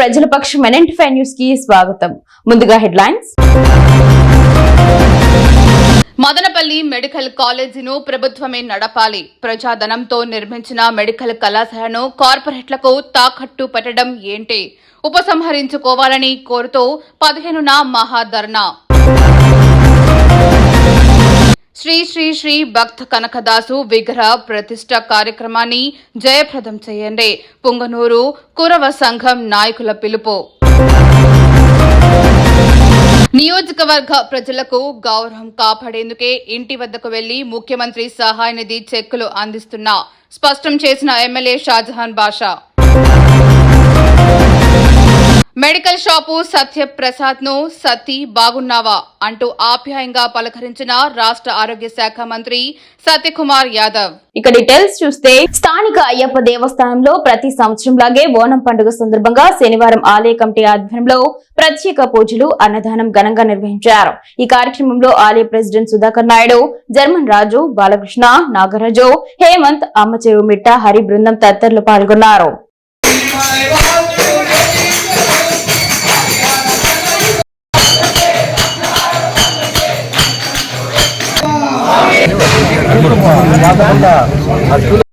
ప్రజల పక్షం ఎన్ఎంటిఫై న్యూస్కి స్వాగతం. ముందుగా హెడ్లైన్స్. మదనపల్లి మెడికల్ కాలేజీను ప్రభుత్వమే నడపాలి. ప్రజాధనంతో నిర్మించిన మెడికల్ కళాశాలను కార్పొరేట్లకు తాకట్టు పెట్టడం ఏంటి? ఉపసంహరించుకోవాలని కోరుతూ పదిహేనున మహాధర్నా శ్రీ శ్రీ శ్రీ భక్త కనకదాసు విగ్రహ ప్రతిష్ట కార్యక్రమాన్ని జయప్రదం చేయండి. పుంగనూరు కురవ సంఘం నాయకుల పిలుపు. నియోజకవర్గ ప్రజలకు గౌరవం కాపాడేందుకే ఇంటి వద్దకు వెళ్ళి ముఖ్యమంత్రి సహాయ నిధి చెక్కులు అందిస్తున్నా స్పష్టం చేసిన MLA Shahjahan Basha. Medical shop సత్యప్రసాద్ను సతీ బాగున్నావా అంటూ ఆప్యాయంగా పలకరించిన రాష్ట్ర ఆరోగ్య శాఖ మంత్రి సత్యకుమార్ యాదవ్. ఇక డీటెయిల్స్ చూస్తే స్థానిక అయ్యప్ప దేవస్థానంలో ప్రతి సంవత్సరం లాగే ఓణం పండుగ సందర్భంగా శనివారం ఆలయ కమిటీ ఆధ్వర్యంలో ప్రత్యేక పూజలు అన్నదానం ఘనంగా నిర్వహించారు. ఈ కార్యక్రమంలో ఆలయ ప్రెసిడెంట్ సుధాకర్ నాయుడు జర్మన్ రాజు బాలకృష్ణ నాగరాజు హేమంత్ అమ్మచెరువు మిట్ట హరి బృందం తదితరులు పాల్గొన్నారు. అద్భుతం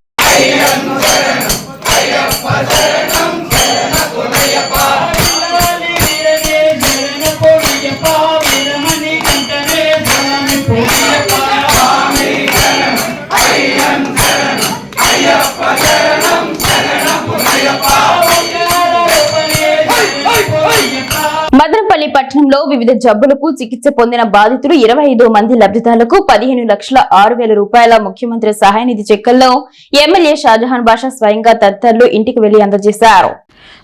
మదనపల్లి పట్టణంలో వివిధ జబ్బులకు చికిత్స పొందిన బాధితులు ఇరవై ఐదు మంది లబ్ధిదారులకు పదిహేను లక్షల ఆరు వేల రూపాయల ముఖ్యమంత్రి సహాయ నిధి చెక్కల్లో ఎమ్మెల్యే షాజహాన్ బాషా స్వయంగా తదితరులు ఇంటికి వెళ్ళి అందజేశారు.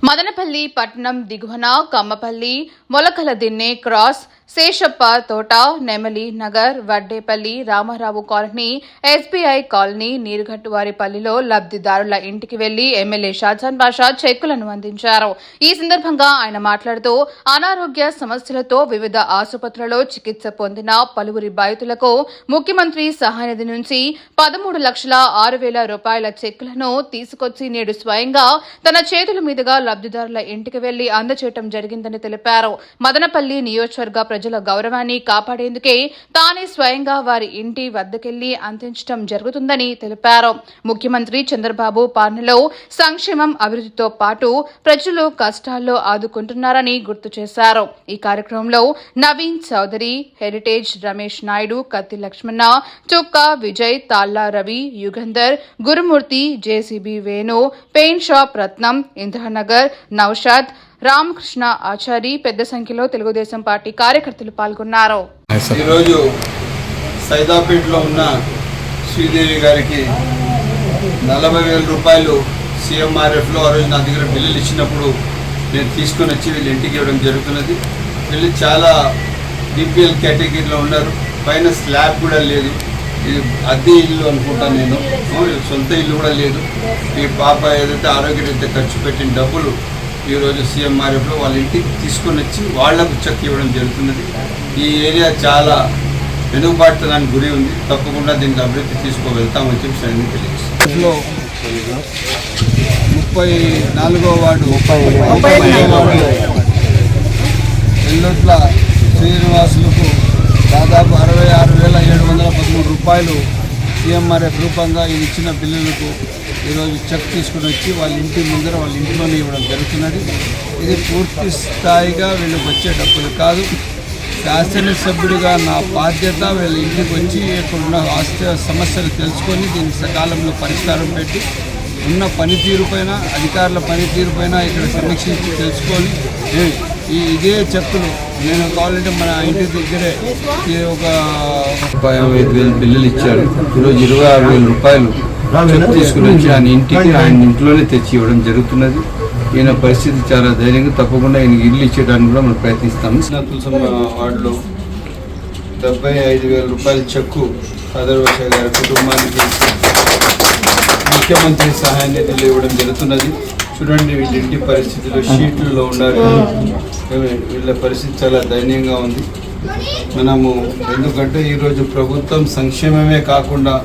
మదనపల్లి పట్టణం దిగువన కమ్మపల్లి మొలకల దిన్నె cross Seshappa Thota Nemali Nagar Vaddepalli Ramarao colony SBI colony నీరుగట్టువారిపల్లిలో లబ్ధిదారుల ఇంటికి వెళ్ళి ఎమ్మెల్యే షాజాన్ బాషా చెక్కులను అందించారు. ఈ సందర్భంగా ఆయన మాట్లాడుతూ అనారోగ్య సమస్యలతో వివిధ ఆసుపత్రులలో చికిత్స పొందిన పలువురి బాధితులకు ముఖ్యమంత్రి సహాయనిధి నుంచి పదమూడు లక్షల ఆరు వేల రూపాయల చెక్కులను తీసుకొచ్చి నేడు స్వయంగా తన చేతుల మీదుగా లబ్ధిదారుల ఇంటికి వెళ్ళి అందచేయటం జరిగిందని తెలిపారు. మదనపల్లి నియోజకవర్గ ప్రజల గౌరవాన్ని కాపాడేందుకే తానే స్వయంగా వారి ఇంటి వద్దకెళ్ళి అందించడం జరుగుతుందని తెలిపారు. ముఖ్యమంత్రి చంద్రబాబు పాలనలో సంక్షేమం అభివృద్ధితో పాటు ప్రజలు కష్టాల్లో ఆదుకుంటున్నారని గుర్తు చేశారు. ఈ కార్యక్రమంలో Naveen Chowdary heritage Ramesh Naidu Kathi Lakshmana Chukka Vijay Talla Ravi Yugandhar Gurumurthy JCB Venu paint shop Ratnam Indranagar Naushad Ramakrishna Achari పెద్ద సంఖ్యలో తెలుగుదేశం పార్టీ కార్యకర్తలు పాల్గొన్నారు. ఈరోజు సైదాపేటలో ఉన్న శ్రీదేవి గారికి నలభై వేల రూపాయలు సీఎంఆర్ఎఫ్లో ఆ రోజు నా దగ్గర బిల్లులు ఇచ్చినప్పుడు నేను తీసుకొని వచ్చి వీళ్ళు ఇంటికి ఇవ్వడం జరుగుతున్నది. వీళ్ళు చాలా డిపిఎల్ కేటగిరీలో ఉన్నారు. పైన స్లాబ్ కూడా లేదు. ఇది అద్దె ఇల్లు అనుకుంటాను నేను. సొంత ఇల్లు కూడా లేదు. ఈ పాప ఏదైతే ఆరోగ్యరీత్యా ఖర్చు పెట్టిన డబ్బులు ఈరోజు సీఎంఆర్ఎఫ్లో వాళ్ళ ఇంటికి తీసుకొని వచ్చి వాళ్ళకు చెక్ ఇవ్వడం జరుగుతున్నది. ఈ ఏరియా చాలా వెనుకబాటుతనానికి గురి ఉంది. తప్పకుండా దీనికి అభివృద్ధి తీసుకువెళ్తామని చెప్పి నేను తెలియజేస్తాను ముప్పై నాలుగో వార్డు. ఎల్లుట్ల శ్రీనివాసులకు దాదాపు అరవై ఆరు వేల ఏడు వందల పదమూడు రూపాయలు సీఎంఆర్ఎఫ్ రూపంగా ఈయన ఇచ్చిన బిల్లులకు ఈరోజు చెక్ తీసుకుని వచ్చి వాళ్ళ ఇంటి ముందర వాళ్ళ ఇంట్లోనే ఇవ్వడం జరుగుతున్నది. ఇది పూర్తి స్థాయిగా వీళ్ళకి వచ్చే డబ్బులు కాదు. శాసనసభ్యుడిగా నా బాధ్యత వీళ్ళ ఇంటికి వచ్చి ఇక్కడున్న ఆస్తి సమస్యలు తెలుసుకొని దీనికి సకాలంలో పరిష్కారం పెట్టి ఉన్న పనితీరు పైన అధికారుల పనితీరు పైన ఇక్కడ సమీక్షించి తెలుసుకొని ఈ ఇదే చెక్కులు నేను కావాలంటే మన ఇంటి దగ్గరే ఒక ముప్పై ఐదు వేలు బిల్లులు ఇచ్చారు ఈరోజు ఇరవై ఆరు వేల రూపాయలు తీసుకుని వచ్చి ఆయన ఇంటికి ఆయన ఇంట్లోనే తెచ్చి ఇవ్వడం జరుగుతున్నది. ఈయన పరిస్థితి చాలా ధైర్యంగా తప్పకుండా ఆయన ఇల్లు ఇచ్చేయడానికి కూడా మనం ప్రయత్నిస్తాము. తులసమ్మ వార్డులో డెబ్బై ఐదు వేల రూపాయల చెక్కు కదర్వశ గారి కుటుంబానికి ముఖ్యమంత్రి సహాయ నిధులు ఇవ్వడం జరుగుతున్నది. చూడండి వీళ్ళ ఇంటి పరిస్థితిలో షీట్లలో ఉన్నారు. వీళ్ళ పరిస్థితి చాలా దయనీయంగా ఉంది. మనము ఎందుకంటే ఈరోజు ప్రభుత్వం సంక్షేమమే కాకుండా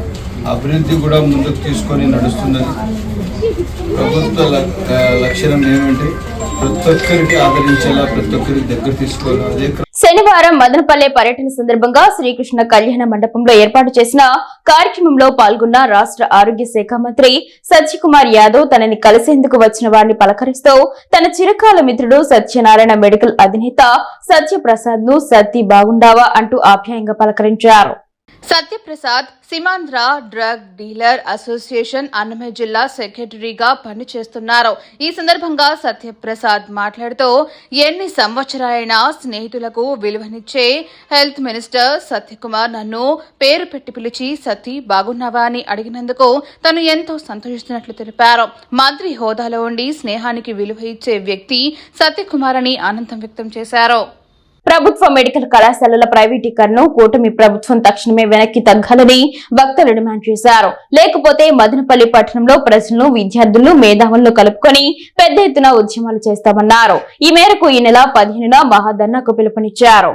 అభివృద్ధి కూడా ముందుకు తీసుకొని నడుస్తున్నది. ప్రభుత్వ లక్షణం ఏమంటే ప్రతి ఒక్కరికి ఆదరించేలా ప్రతి ఒక్కరికి దగ్గర తీసుకోవాలి. శనివారం మదనపల్లె పర్యటన సందర్భంగా శ్రీకృష్ణ కళ్యాణ మండపంలో ఏర్పాటు చేసిన కార్యక్రమంలో పాల్గొన్న రాష్ట్ర ఆరోగ్య శాఖ మంత్రి సత్యకుమార్ యాదవ్ తనని కలిసేందుకు వచ్చిన వారిని పలకరిస్తూ తన చిరకాల మిత్రుడు సత్యనారాయణ మెడికల్ అధినేత సత్యప్రసాద్ను సత్తి బాగుండావా అంటూ ఆప్యాయంగా పలకరించారు. Satyaprasad Seemandhra drug dealer association Annamayya జిల్లా సెక్రటరీగా పనిచేస్తున్నారు. ఈ సందర్భంగా సత్యప్రసాద్ మాట్లాడుతూ ఎన్ని సంవత్సరాలైనా స్నేహితులకు విలువనిచ్చే హెల్త్ మినిస్టర్ సత్యకుమార్ నన్ను పేరు పెట్టి పిలిచి సతీ బాగున్నావా? అని అడిగినందుకు తను ఎంతో సంతోషిస్తున్నట్లు తెలిపారు. మంత్రి హోదాలో ఉండి స్నేహానికి విలువ ఇచ్చే వ్యక్తి సత్యకుమార్ అని ఆనందం వ్యక్తం చేశారు. ప్రభుత్వ మెడికల్ కళాశాలల ప్రైవేటీకరణను కూటమి ప్రభుత్వం తక్షణమే వెనక్కి తగ్గాలని వక్తలు డిమాండ్ చేశారు. లేకపోతే మదనపల్లి పట్టణంలో ప్రజలను విద్యార్థులను మేధావులను కలుపుకొని పెద్ద ఎత్తున ఉద్యమాలు చేస్తామన్నారు. ఈ మేరకు ఈ నెల పదిహేనున మహాధర్నాకు పిలుపునిచ్చారు.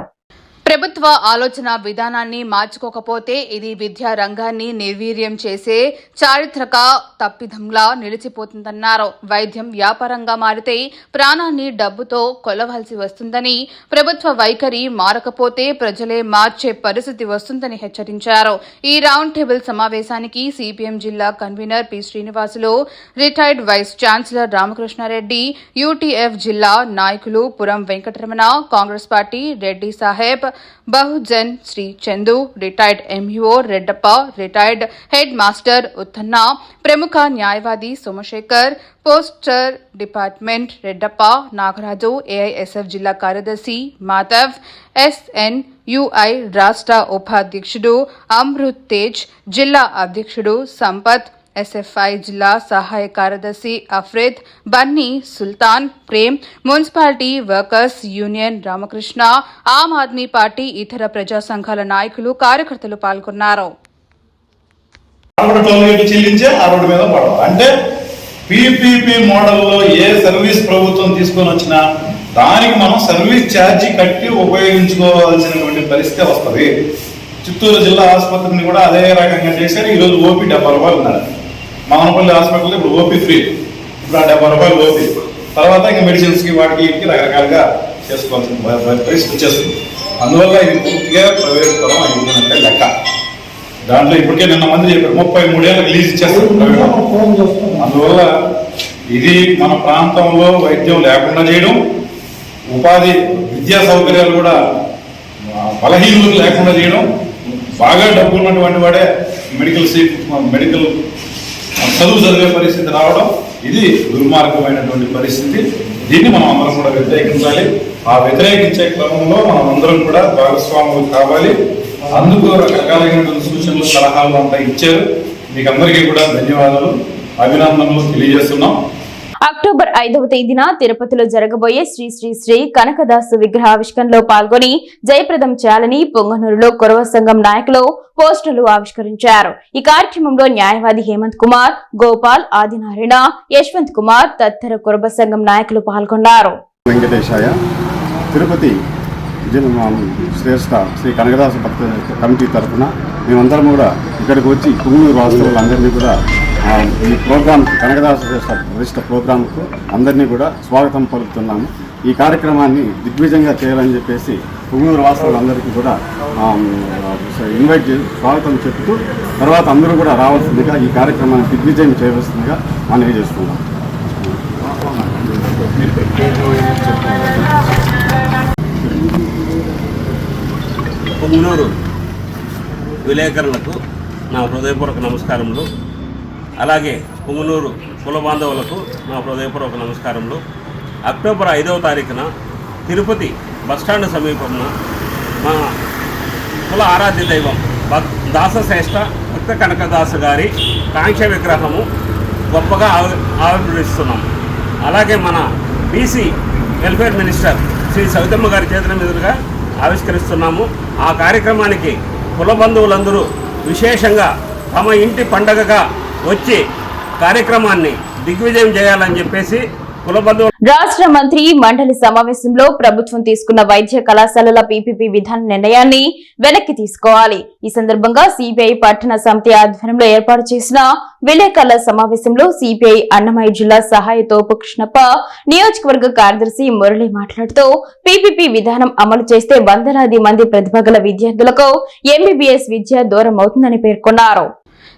ప్రభుత్వ ఆలోచన విధానాన్ని మార్చుకోకపోతే ఇది విద్యా రంగాన్ని నిర్వీర్యం చేసే చారిత్రక తప్పిదంలా నిలిచిపోతుందన్నారు. వైద్యం వ్యాపారంగా మారితే ప్రాణాన్ని డబ్బుతో కొలవాల్సి వస్తుందని ప్రభుత్వ వైఖరి మారకపోతే ప్రజలే మార్చే పరిస్థితి వస్తుందని హెచ్చరించారు. ఈ రౌండ్ టేబుల్ సమావేశానికి సిపిఎం జిల్లా convener P. Srinivasulu retired vice chancellor Ramakrishna Reddy UTF జిల్లా నాయకులు Puram Venkataramana Congress party Reddy Saheb Bahujan Shri Chandu retired MEO Reddappa retired head master Uttanna ಪ್ರಮುಖ ನ್ಯಾಯವಾದಿ Somashekar poster department Reddappa Nagaraju AISF ಜಿಲ್ಲಾ ಕಾರ್ಯದರ್ಶಿ Madhav SN UI ರಾಷ್ಟ್ರ ಉಪಾಧ್ಯಕ್ಷುಡು ಅಮೃತ್ ತೇಜ್ ಜಿಲ್ಲಾ ಅಧ್ಯಕ್ಷುಡು Sampath SFI జిల్లా సహాయ కార్యదర్శి Afreed Bunny Sultan Prem municipality workers union Ramakrishna Aam Aadmi party ఇతర ప్రజా సంఘాల నాయకులు కార్యకర్తలు పాల్గొన్నారు. అంటే పీపీపీ మోడల్లో ఏ సర్వీస్ ప్రభుత్వం తీసుకొని వచ్చినా దానికి మనం సర్వీస్ ఛార్జీ కట్టి ఉపయోగించుకోవాల్సినటువంటి పరిస్థితి వస్తుంది. చిత్తూరు జిల్లా ఆసుపత్రిని కూడా అదే రకంగా చేశారు. ఈరోజు ఓపీ డెబ్బై రూపాయలు ఉన్నారు. మదనపల్లి హాస్పిటల్ ఇప్పుడు ఓపీ ఫ్రీ. ఇప్పుడు ఆ డెబ్బై రూపాయలు ఓపీ. తర్వాత ఇంకా మెడిసిన్స్కి వాటికి వీటికి రకరకాలుగా చేసుకోవాల్సిన పరిస్థితి వచ్చేస్తుంది. అందువల్ల ఇది పూర్తిగా ప్రైవేట్ పరం అయిందంటే లెక్క. దాంట్లో ఇప్పటికే నిన్న మంది చెప్పారు ముప్పై మూడేళ్ళకి రిలీజ్ ఇచ్చేస్తారు అందువల్ల ఇది మన ప్రాంతంలో వైద్యం లేకుండా చేయడం ఉపాధి విద్యా సౌకర్యాలు కూడా బలహీనులకు లేకుండా చేయడం బాగా డబ్బు ఉన్నటువంటి వాడే మెడికల్ సీట్ మెడికల్ చదువు చదివే పరిస్థితి రావడం ఇది దుర్మార్గమైనటువంటి పరిస్థితి. దీన్ని మనం అందరం కూడా వ్యతిరేకించాలి. ఆ వ్యతిరేకించే క్రమంలో మనం అందరం కూడా భాగస్వాములు కావాలి. అందుకు రకరకాలైనటువంటి సూచనలు సలహాలు అంతా ఇచ్చారు. మీకు అందరికీ కూడా ధన్యవాదాలు. అభినందనలు తెలియజేస్తున్నాం. అక్టోబర్ ఐదవ తేదీన తిరుపతిలో జరగబోయే శ్రీ శ్రీ శ్రీ కనకదాసు విగ్రహావిష్కరణలో పాల్గొని జయప్రదం చేయాలని పొంగనూరులో కురవ సంఘం నాయకులు పోస్టర్లు ఆవిష్కరించారు. ఈ కార్యక్రమంలో న్యాయవాది హేమంత్ కుమార్ గోపాల్ ఆదినారాయణ యశ్వంత్ కుమార్ తదితర కురబ సంఘం నాయకులు పాల్గొన్నారు. తిరుపతి శ్రేష్ఠ శ్రీ కనకదాస భక్త కమిటీ తరఫున మేమందరం కూడా ఇక్కడికి వచ్చి కుమ్మూరు వాస్తవులందరినీ కూడా ఈ ప్రోగ్రాంకి కనకదాస శ్రేష్ఠ ప్రతిష్ట ప్రోగ్రాంకు అందరినీ కూడా స్వాగతం పలుకుతున్నాము. ఈ కార్యక్రమాన్ని దిగ్విజయంగా చేయాలని చెప్పేసి కుమ్మూరు వాసులందరికీ కూడా ఇన్వైట్ చేసి స్వాగతం చెప్తూ తర్వాత అందరూ కూడా రావాల్సిందిగా ఈ కార్యక్రమాన్ని దిగ్విజయం చేయవలసిందిగా మనవి చేసుకున్నాం పొంగునూరు విలేకరులకు నా హృదయపూర్వక నమస్కారములు. అలాగే పుంగనూరు కుల బాంధవులకు నా హృదయపూర్వక నమస్కారములు. అక్టోబర్ ఐదవ తారీఖున తిరుపతి బస్టాండ్ సమీపంలో మా కుల ఆరాధ్య దైవం భక్ దాసశ్రేష్ఠ భక్త కనకదాస గారి కాంక్ష విగ్రహము గొప్పగా ఆవి ఆవిర్భవిస్తున్నాం. అలాగే మన BC welfare minister Shri Savithamma గారి చేతుల మీదుగా ఆవిష్కరిస్తున్నాము. ఆ కార్యక్రమానికి కుల బంధువులందరూ విశేషంగా తమ ఇంటి పండగగా వచ్చి కార్యక్రమాన్ని దిగ్విజయం చేయాలని చెప్పేసి కులబంధువులు రాష్ట్ర మంత్రి మండలి సమావేశంలో ప్రభుత్వం తీసుకున్న వైద్య కళాశాలల పీపీపీ విధాన నిర్ణయాన్ని వెనక్కి తీసుకోవాలి. ఈ సందర్భంగా సిపిఐ పట్టణ సమితి ఆధ్వర్యంలో ఏర్పాటు చేసిన విలేకరుల సమావేశంలో సిపిఐ అన్నమయ్య జిల్లా సహాయ తోపు కృష్ణప్ప నియోజకవర్గ కార్యదర్శి మురళి మాట్లాడుతూ పీపీపీ విధానం అమలు చేస్తే వందలాది మంది ప్రతిభ విద్యార్థులకు ఎంబీబీఎస్ విద్య దూరం అవుతుందని పేర్కొన్నారు.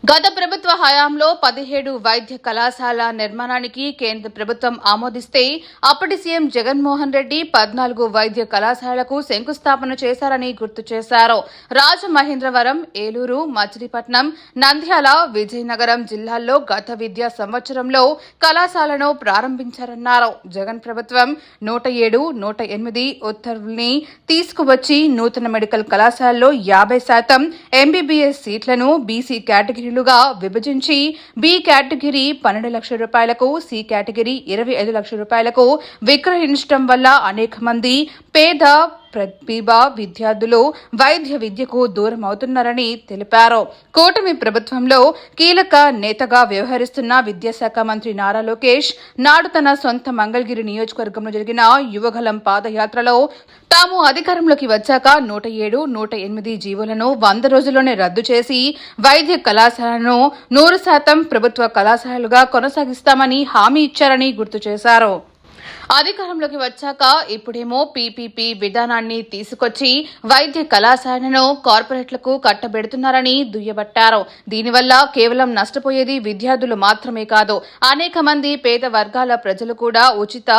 గత ప్రభుత్వ హయాంలో పదిహేడు వైద్య కళాశాల నిర్మాణానికి కేంద్ర ప్రభుత్వం ఆమోదిస్తే అప్పటి సీఎం జగన్మోహన్ రెడ్డి పద్నాలుగు వైద్య కళాశాలకు శంకుస్థాపన చేశారని గుర్తు చేశారు. రాజమహేంద్రవరం ఏలూరు మచిలీపట్నం నంద్యాల విజయనగరం జిల్లాల్లో గత విద్యా సంవత్సరంలో కళాశాలను ప్రారంభించారన్నారు. జగన్ ప్రభుత్వం నూట ఏడు నూట ఎనిమిది ఉత్తర్వుల్ని తీసుకువచ్చి నూతన మెడికల్ కళాశాలలో యాభై శాతం ఎంబీబీఎస్ సీట్లను బీసీ కేటగిరీ కేటగిరీలుగా విభజించి బి కేటగిరీ పన్నెండు లక్షల రూపాయలకు సి కేటగిరీ ఇరవై ఐదు లక్షల రూపాయలకు విక్రయించడం వల్ల అనేక మంది పేద ప్రతిభ విద్యార్థులు వైద్య విద్యకు దూరం అవుతున్నారని తెలిపారు. కూటమి ప్రభుత్వంలో కీలక నేతగా వ్యవహరిస్తున్న విద్యాశాఖ మంత్రి నారా లోకేష్ నాడు తన సొంత మంగళగిరి నియోజకవర్గంలో జరిగిన యువగలం పాదయాత్రలో తాము అధికారంలోకి వచ్చాక నూట ఏడు నూట ఎనిమిది జీవోలను వంద రోజుల్లోనే రద్దు చేసి వైద్య కళాశాలను నూరు శాతం ప్రభుత్వ కళాశాలలుగా కొనసాగిస్తామని హామీ ఇచ్చారని గుర్తు చేశారు. అధికారంలోకి వచ్చాక ఇప్పుడేమో పీపీపీ విధానాన్ని తీసుకొచ్చి వైద్య కళాశాలను కార్పొరేట్లకు కట్టబెడుతున్నారని దుయ్యబట్టారు. దీనివల్ల కేవలం నష్టపోయేది విద్యార్థులు మాత్రమే కాదు అనేక మంది పేద వర్గాల ప్రజలు కూడా ఉచిత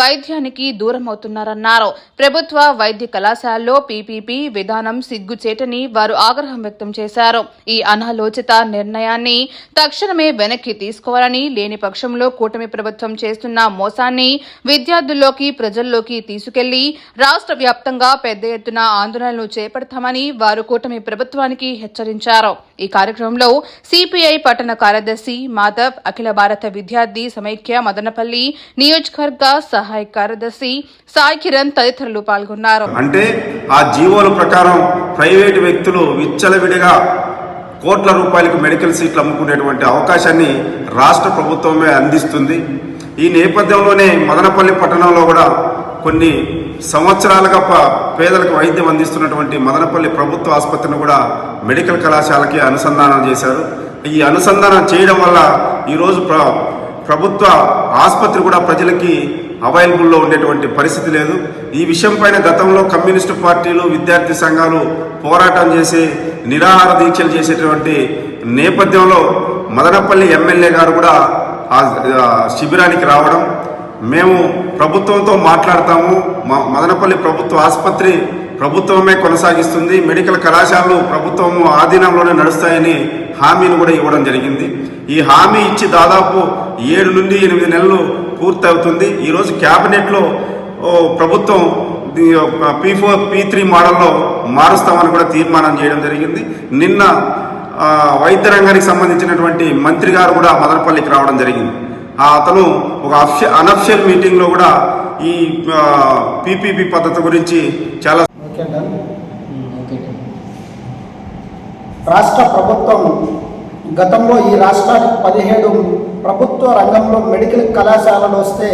వైద్యానికి దూరం అవుతున్నారన్నారు ప్రభుత్వ వైద్య కళాశాలలో పీపీపీ విధానం సిగ్గుచేటని వారు ఆగ్రహం వ్యక్తం చేశారు. ఈ అనాలోచిత నిర్ణయాన్ని తక్షణమే వెనక్కి తీసుకోవాలని లేని పక్షంలో కూటమి ప్రభుత్వం చేస్తున్న మోసాన్ని విద్యార్థుల్లోకి ప్రజల్లోకి తీసుకెళ్ళి రాష్ట్ర వ్యాప్తంగా పెద్ద ఎత్తున ఆందోళనలు చేపడతామని వారు కూటమి ప్రభుత్వానికి హెచ్చరించారు. ఈ కార్యక్రమంలో సిపిఐ పట్టణ కార్యదర్శి మాధవ్ అఖిల భారత విద్యార్థి సమైక్య మదనపల్లి నియోజకవర్గ సహాయ కార్యదర్శి సాయి కిరణ్ తదితరులు పాల్గొన్నారు. అంటే ఆ జీవోల ప్రకారం ప్రైవేటు వ్యక్తులు విచ్చలవిడిగా కోట్ల రూపాయలకు మెడికల్ సీట్లు అమ్ముకునేటువంటి అవకాశాన్ని రాష్ట్ర ప్రభుత్వమే అందిస్తుంది. ఈ నేపథ్యంలోనే మదనపల్లి పట్టణంలో కూడా కొన్ని సంవత్సరాలుగా పేదలకు వైద్యం అందిస్తున్నటువంటి మదనపల్లి ప్రభుత్వ ఆసుపత్రిని కూడా మెడికల్ కళాశాలకి అనుసంధానం చేశారు. ఈ అనుసంధానం చేయడం వల్ల ఈరోజు ప్ర ప్రభుత్వ ఆసుపత్రి కూడా ప్రజలకి అవైలబుల్లో ఉండేటువంటి పరిస్థితి లేదు. ఈ విషయం పైన గతంలో కమ్యూనిస్టు పార్టీలు విద్యార్థి సంఘాలు పోరాటం చేసి నిరాహార దీక్షలు చేసేటువంటి నేపథ్యంలో మదనపల్లి ఎమ్మెల్యే గారు కూడా శిబిరానికి రావడం. మేము ప్రభుత్వంతో మాట్లాడతాము. మదనపల్లి ప్రభుత్వ ఆసుపత్రి ప్రభుత్వమే కొనసాగిస్తుంది. మెడికల్ కళాశాలలు ప్రభుత్వం ఆధీనంలోనే నడుస్తాయని హామీని కూడా ఇవ్వడం జరిగింది. ఈ హామీ ఇచ్చి దాదాపు ఏడు నుండి ఎనిమిది నెలలు పూర్తవుతుంది. ఈరోజు క్యాబినెట్లో ఓ, ప్రభుత్వం పీ ఫోర్ పీ త్రీ మోడల్లో మారుస్తామని కూడా తీర్మానం చేయడం జరిగింది. నిన్న వైద్య రంగానికి సంబంధించినటువంటి మంత్రి గారు కూడా మదనపల్లికి రావడం జరిగింది. అతను ఒక అఫ్ష అనఫిషియల్ మీటింగ్లో కూడా ఈ పీపీపీ పద్ధతి గురించి చాలా ఓకే రాష్ట్ర ప్రభుత్వం గతంలో ఈ రాష్ట్రానికి పదిహేడు ప్రభుత్వ రంగంలో మెడికల్ కళాశాలలు వస్తే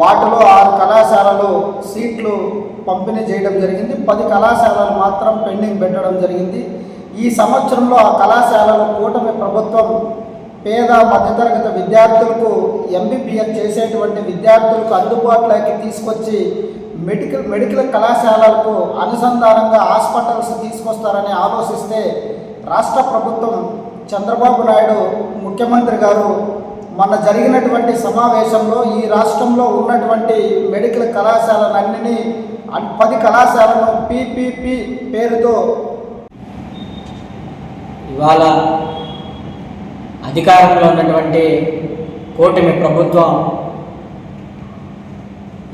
వాటిలో ఆరు కళాశాలలు సీట్లు పంపిణీ చేయడం జరిగింది. పది కళాశాలలు మాత్రం పెండింగ్ పెట్టడం జరిగింది. ఈ సంవత్సరంలో ఆ కళాశాలలు కూటమి ప్రభుత్వం పేద మధ్యతరగతి విద్యార్థులకు ఎంబీబీఎస్ చేసేటువంటి విద్యార్థులకు అందుబాటులోకి తీసుకొచ్చి మెడికల్ మెడికల్ కళాశాలలకు అనుసంధానంగా హాస్పిటల్స్ తీసుకొస్తారని ఆలోచిస్తే రాష్ట్ర ప్రభుత్వం చంద్రబాబు నాయుడు ముఖ్యమంత్రి గారు మొన్న జరిగినటువంటి సమావేశంలో ఈ రాష్ట్రంలో ఉన్నటువంటి మెడికల్ కళాశాలలన్నిని పది కళాశాలను పీపీపీ పేరుతో ఇవాళ అధికారంలో ఉన్నటువంటి కూటమి ప్రభుత్వం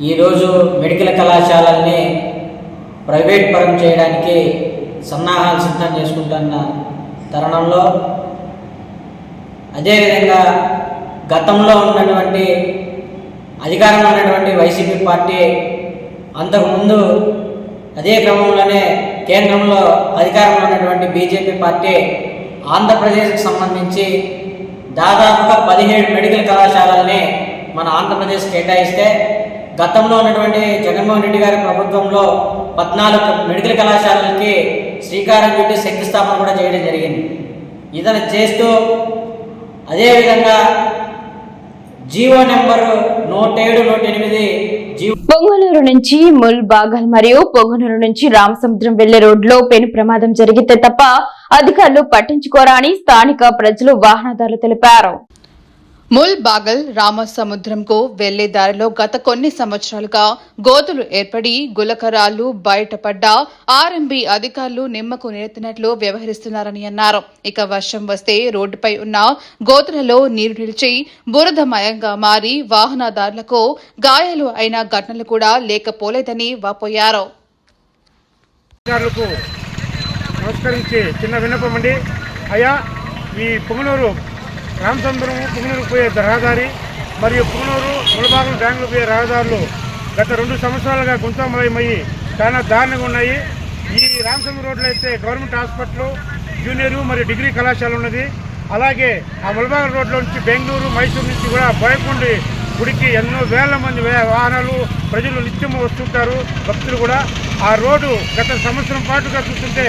ఈరోజు మెడికల్ కళాశాలల్ని ప్రైవేట్ పరం చేయడానికి సన్నాహాలు సిద్ధం చేసుకుంటున్న తరుణంలో అదేవిధంగా గతంలో ఉన్నటువంటి అధికారంలో ఉన్నటువంటి వైసీపీ పార్టీ అంతకుముందు అదే క్రమంలోనే కేంద్రంలో అధికారంలో ఉన్నటువంటి బీజేపీ పార్టీ ఆంధ్రప్రదేశ్కి సంబంధించి దాదాపుగా పదిహేడు మెడికల్ కళాశాలల్ని మన ఆంధ్రప్రదేశ్ కేటాయిస్తే గతంలో ఉన్నటువంటి జగన్మోహన్ రెడ్డి గారి ప్రభుత్వంలో పద్నాలుగు మెడికల్ కళాశాలలకి శ్రీకారం చుట్టి శంకుస్థాపన కూడా చేయడం జరిగింది. ఇతను చేస్తూ అదేవిధంగా జీవో నెంబర్ నూట ఏడు నూట ఎనిమిది పొంగనూరు నుంచి ముల్ బాగల్ మరియు పొంగనూరు నుంచి రామసముద్రం వెళ్ళే రోడ్లో పెను ప్రమాదం జరిగితే తప్ప అధికారులు పట్టించుకోరా అని స్థానిక ప్రజలు వాహనదారులు తెలిపారు. ముల్ బాగల్ రామసముద్రంకు వెళ్ళే దారిలో గత కొన్ని సంవత్సరాలుగా గోతులు ఏర్పడి గులకరాలు బయటపడ్డ ఆర్ఎంబీ అధికారులు నిమ్మకు నేర్తినట్లు వ్యవహరిస్తున్నారని అన్నారు. ఇక వర్షం వస్తే రోడ్డుపై ఉన్న గోతులలో నీరు నిలిచి బురదమయంగా మారి వాహనదారులకు గాయాలు అయిన ఘటనలు కూడా లేకపోలేదని వాపోయారు. నమస్కరించి చిన్న విన్నపం అండి. అయ్యా ఈ రామచంద్రం పుంగనూరు పోయే రహదారి మరియు పుంగనూరు ములభాగం బెంగళూరు పోయే రహదారులు గత రెండు సంవత్సరాలుగా గుంతమయమయ్యి చాలా దారుణంగా ఉన్నాయి. ఈ రామచంద్ర రోడ్లో అయితే గవర్నమెంట్ హాస్పిటల్ జూనియర్ మరియు డిగ్రీ కళాశాల ఉన్నది. అలాగే ఆ ములభాగం రోడ్లో నుంచి బెంగళూరు మైసూరు నుంచి కూడా బోయకొండి గుడికి ఎన్నో వేల మంది వాహనాలు ప్రజలు నిత్యం వస్తుంటారు భక్తులు కూడా. ఆ రోడ్డు గత సంవత్సరం పాటుగా చూస్తుంటే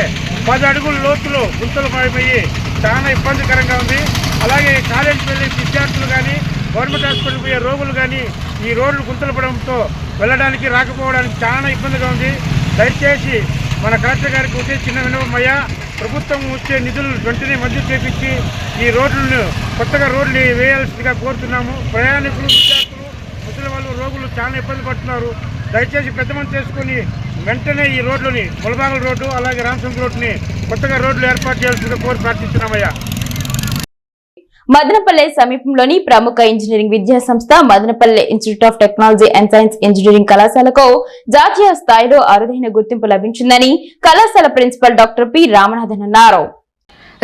పది అడుగుల లోతులో గుంతలు మాయమయ్యి చాలా ఇబ్బందికరంగా ఉంది. అలాగే కాలేజీకి వెళ్ళే విద్యార్థులు కానీ గవర్నమెంట్ హాస్పిటల్కి పోయే రోగులు కానీ ఈ రోడ్లు గుంతలు పడడంతో వెళ్ళడానికి రాకపోవడానికి చాలా ఇబ్బందిగా ఉంది. దయచేసి మన కలెక్టర్ గారికి వచ్చే చిన్న వినవమయ్యా ప్రభుత్వం వచ్చే నిధులు వెంటనే మంజూరు చేపించి ఈ రోడ్లను కొత్తగా రోడ్లు వేయాల్సిందిగా కోరుతున్నాము. ప్రయాణికులు విద్యార్థులు ముసలి వాళ్ళు రోగులు చాలా ఇబ్బంది పడుతున్నారు. దయచేసి పెద్దమని చేసుకొని వెంటనే ఈ రోడ్లని ములబాగల రోడ్డు అలాగే రామచంద్ర రోడ్డుని కొత్తగా రోడ్లు ఏర్పాటు చేయాల్సిందిగా కోరి ప్రార్థిస్తున్నామయ్యా. మదనపల్లె సమీపంలోని ప్రముఖ ఇంజనీరింగ్ విద్యా సంస్థ Madanapalle institute of technology and science engineering కళాశాలకు జాతీయ స్థాయిలో అరుదైన గుర్తింపు లభించిందని కళాశాల ప్రిన్సిపల్ డాక్టర్ పి రామనాథన్ అన్నారు.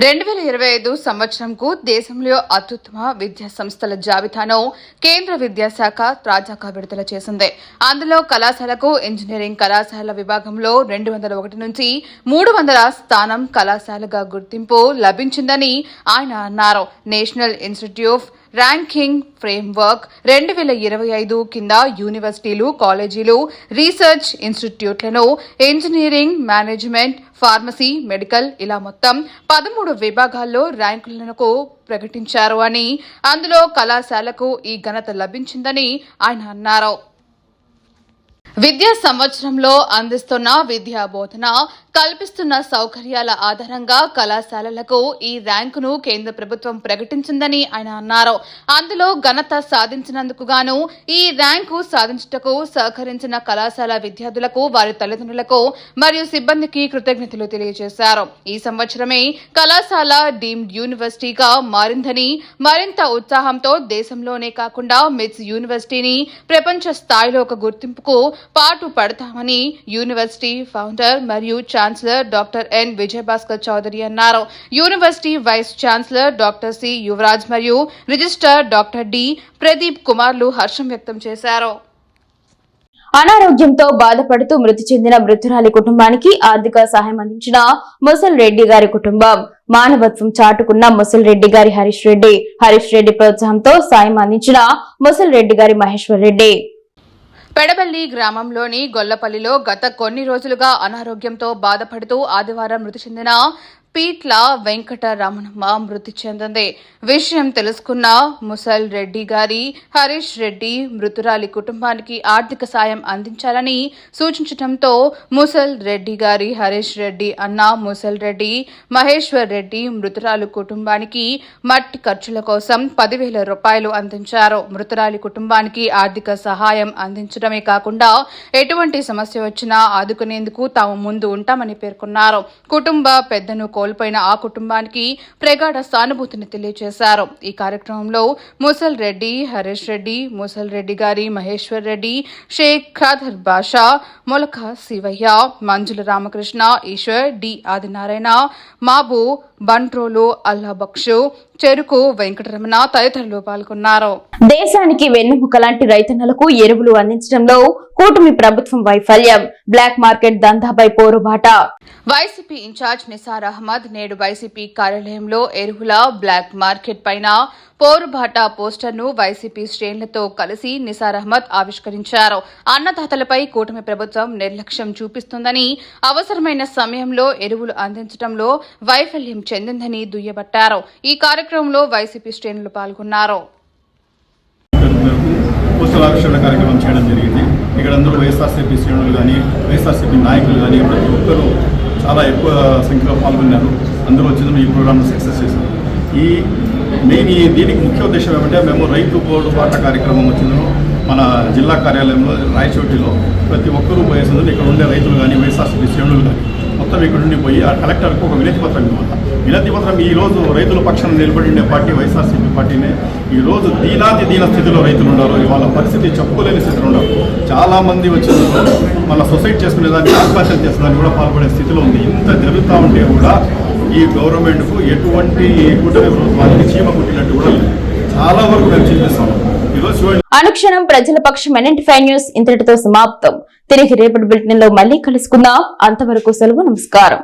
రెండు వేల ఇరవై ఐదు సంవత్సరంకు దేశంలో అత్యుత్తమ విద్యా సంస్థల జాబితాను కేంద్ర విద్యాశాఖ తాజాగా విడుదల చేసింది. అందులో కళాశాలకు ఇంజనీరింగ్ కళాశాల విభాగంలో రెండు వందల ఒకటి నుంచి మూడు వందల స్థానం కళాశాలగా గుర్తింపు లభించిందని ఆయన అన్నారు. నేషనల్ ఇన్స్టిట్యూట్ ర్యాంకింగ్ ఫ్రేమ్వర్క్ రెండు వేల ఇరవై ఐదు కింద యూనివర్సిటీలు కాలేజీలు రీసెర్చ్ ఇన్స్టిట్యూట్లను ఇంజనీరింగ్ మేనేజ్మెంట్ ఫార్మసీ మెడికల్ ఇలా మొత్తం పదమూడు విభాగాల్లో ర్యాంకులను ప్రకటించారు అని అందులో కళాశాలకు ఈ ఘనత లభించిందని ఆయన అన్నారు. విద్యా సంవత్సరంలో అందిస్తున్న విద్యా బోధన కల్పిస్తున్న సౌకర్యాల ఆధారంగా కళాశాలలకు ఈ ర్యాంకును కేంద్ర ప్రభుత్వం ప్రకటించిందని ఆయన అన్నారు. అందులో ఘనత సాధించినందుకు గాను ఈ ర్యాంకు సాధించుటకు సహకరించిన కళాశాల విద్యార్థులకు వారి తల్లిదండ్రులకు మరియు సిబ్బందికి కృతజ్ఞతలు తెలియజేశారు. ఈ సంవత్సరమే కళాశాల డీమ్డ్ యూనివర్సిటీగా మారిందని మరింత ఉత్సాహంతో దేశంలోనే కాకుండా మిట్స్ యూనివర్సిటీని ప్రపంచ స్థాయిలో ఒక గుర్తింపుకు పాటు పడతామని యూనివర్సిటీ ఫౌండర్ మరియు chancellor doctor N Vijayabhaskar Chowdary అన్నారు. University vice chancellor doctor C Yuvaraj మరియు రిజిస్టార్ డాక్టర్ డి ప్రదీప్ కుమార్లు హర్షం వ్యక్తం చేశారు. అనారోగ్యంతో బాధపడుతూ మృతి చెందిన మృతురాలి కుటుంబానికి ఆర్థిక సహాయం అందించిన ముసల్ రెడ్డి గారి కుటుంబం. మానవత్వం చాటుకున్న ముసల్ రెడ్డి గారి హరీష్ రెడ్డి. హరీష్ రెడ్డి ప్రోత్సాహంతో సాయం అందించిన ముసల్ రెడ్డి గారి మహేశ్వర్ రెడ్డి. పెడబల్లి గ్రామంలోని గొల్లపల్లిలో గత కొన్ని రోజులుగా అనారోగ్యంతో బాధపడుతూ ఆదివారం మృతి చెందిన పీట్ల వెంకటరమణమ్మ మృతి చెందింది. విషయం తెలుసుకున్న ముసల్ రెడ్డి గారి హరీష్ రెడ్డి మృతురాలి కుటుంబానికి ఆర్థిక సాయం అందించాలని సూచించడంతో ముసల్ రెడ్డి గారి హరీష్ రెడ్డి అన్న ముసల్ రెడ్డి మహేశ్వర్ రెడ్డి మృతురాలు కుటుంబానికి మట్టి ఖర్చుల కోసం పదివేల రూపాయలు అందించారు. మృతురాలి కుటుంబానికి ఆర్థిక సహాయం అందించడమే కాకుండా ఎటువంటి సమస్య వచ్చినా ఆదుకునేందుకు తాము ముందు ఉంటామని పేర్కొన్నారు. కుటుంబ పెద్దను కోల్పోయిన ఆ కుటుంబానికి ప్రగాఢ సానుభూతిని తెలియజేశారు ఈ కార్యక్రమంలో ముసల్ రెడ్డి హరీష్ రెడ్డి ముసల్ రెడ్డి గారి మహేశ్వర్ రెడ్డి షేక్ ఖాదర్ బాషా మొలక శివయ్య మంజుల రామకృష్ణ ఈశ్వర్ డి ఆదినారాయణ మాబు బంట్రోలు అల్లాబక్షు చెరుకు వెంకటరమణ తదితరులు పాల్గొన్నారు. దేశానికి వెన్నెముక లాంటి రైతన్నలకు ఎరువులు అందించడంలో కూటమి ప్రభుత్వం వైఫల్యం. బ్లాక్ మార్కెట్ దందాపై పోరుబాట. వైసీపీ ఇన్ఛార్జ్ నిసార్ అహ్మద్ నేడు వైసీపీ కార్యాలయంలో ఎరువుల బ్లాక్ మార్కెట్ పైన పోరుబాట పోస్టర్ను వైసీపీ శ్రేణులతో కలిసి నిసార్ అహ్మద్ ఆవిష్కరించారు. అన్నదాతలపై కూటమి ప్రభుత్వం నిర్లక్ష్యం చూపిస్తుందని అవసరమైన సమయంలో ఎరువులు అందించడంలో వైఫల్యం చెందిందని దుయ్యబట్టారు. ఈ కార్యక్రమంలో వైసీపీ శ్రేణులు పాల్గొన్నారు. మేరకు కార్యక్రమం చేయడం జరిగింది. ఇక్కడ అందరూ వైఎస్ఆర్సీపీ శ్రేణులు కానీ వైఎస్ఆర్సీపీ నాయకులు కానీ ప్రతి ఒక్కరూ చాలా ఎక్కువ సంఖ్యలో పాల్గొన్నారు. అందరూ వచ్చిన ఈ ప్రోగ్రామ్ను సక్సెస్ చేశారు. ఈ మెయిన్ ఈ దీనికి ముఖ్య ఉద్దేశం ఏమంటే మేము రైతు బోర్డు పాట కార్యక్రమం వచ్చిందో. మన జిల్లా కార్యాలయంలో రాయచోటిలో ప్రతి ఒక్కరూ పోయేసింది ఇక్కడ ఉండే రైతులు కానీ వైఎస్ఆర్సీపీ శ్రేణులు కానీ మొత్తం ఇక్కడ నుండి పోయి ఆ కలెక్టర్కు ఒక వినతి పత్రం ఇవ్వాలి వినతి పత్రం ఈ రోజు రైతుల పక్షాన నిలబడి ఉండే పార్టీ వైఎస్ఆర్సీపీ పార్టీనే ఈ రోజు దీనాతి దీన స్థితిలో రైతులు ఉన్నారు. వాళ్ళ పరిస్థితి చెప్పుకోలేని స్థితిలో ఉన్నారు. చాలామంది వచ్చిన మన సొసైటీ చేసుకునే దాన్ని ఆత్మహత్యలు చేసేదాన్ని కూడా పాల్పడే స్థితిలో ఉంది. ఇంత జరుగుతూ ఉంటే కూడా ఈ గవర్నమెంట్కు ఎటువంటి కూటమి ప్రభుత్వానికి చీమ కుట్టినట్టు కూడా లేదు. చాలా వరకు మేము చింతిస్తాం అనుక్షణం ప్రజల పక్షం ఫైవ్ న్యూస్ ఇంతటితో సమాప్తం. తిరిగి రేపటి బులెటిన్లో మళ్ళీ కలుసుకుందాం. అంతవరకు సెలవు నమస్కారం.